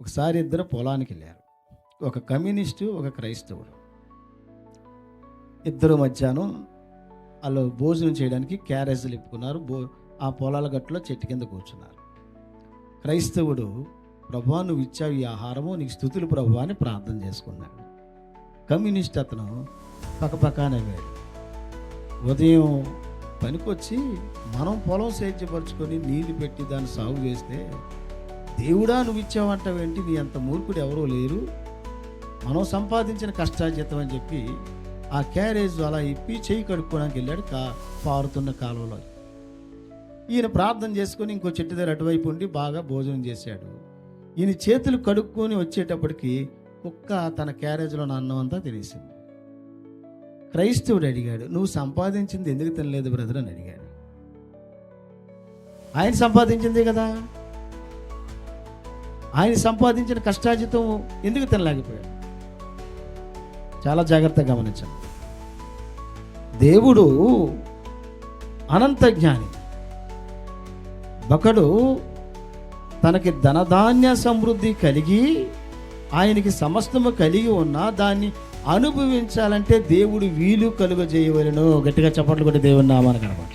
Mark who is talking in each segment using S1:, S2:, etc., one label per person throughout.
S1: ఒకసారి ఇద్దరు పొలానికి వెళ్ళారు. ఒక కమ్యూనిస్టు ఒక క్రైస్తవుడు. ఇద్దరు మధ్యాహ్నం వాళ్ళు భోజనం చేయడానికి క్యారేజీలు ఇప్పుకున్నారు. బో ఆ పొలాల గట్టులో చెట్టు కింద కూర్చున్నారు. క్రైస్తవుడు ప్రభా నువ్వు ఇచ్చావు ఈ ఆహారము నీకు స్థుతులు ప్రభు అని ప్రార్థన చేసుకున్నాడు. కమ్యూనిస్ట్ అతను పక్కపక్కనే వేడు ఉదయం పనికొచ్చి మనం పొలం సేద్యపరుచుకొని నీళ్ళు పెట్టి దాన్ని సాగు చేస్తే దేవుడా నువ్వు ఇచ్చావంటావేంటి నీ అంత మూర్ఖుడు ఎవరూ లేరు. మనం సంపాదించిన కష్టాజీతం అని చెప్పి ఆ క్యారేజ్ అలా ఇప్పి చేయి కడుక్కోవడానికి వెళ్ళాడు కా పారుతున్న కాలువలో ఈయన ప్రార్థన చేసుకొని ఇంకో చెట్టు దగ్గర అటువైపు ఉండి బాగా భోజనం చేశాడు. ఈయన చేతులు కడుక్కొని వచ్చేటప్పటికి కుక్క తన క్యారేజ్లో నా అన్నం అంతా తెలిసింది క్రైస్తవుడు అడిగాడు నువ్వు సంపాదించింది ఎందుకు తినలేదు బ్రదర్? అని అడిగాడు. ఆయన సంపాదించిందే కదా. ఆయన సంపాదించిన కష్టాజితం ఎందుకు తినలేకపోయాడు? చాలా జాగ్రత్తగా గమనించండి. దేవుడు అనంత జ్ఞాని. ఒకడు తనకి ధనధాన్య సమృద్ధి కలిగి ఆయనకి సమస్తము కలిగి ఉన్నా దాన్ని అనుభవించాలంటే దేవుడు వీలు కలుగ చేయవలను గట్టిగా చప్పట్లు కూడా దేవుని నామానికి అనమాట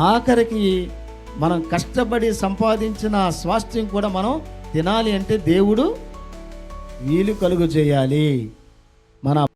S1: ఆఖరికి మనం కష్టపడి సంపాదించిన స్వాస్థ్యం కూడా మనం తినాలి అంటే దేవుడు వీలు కలుగు చేయాలి. మన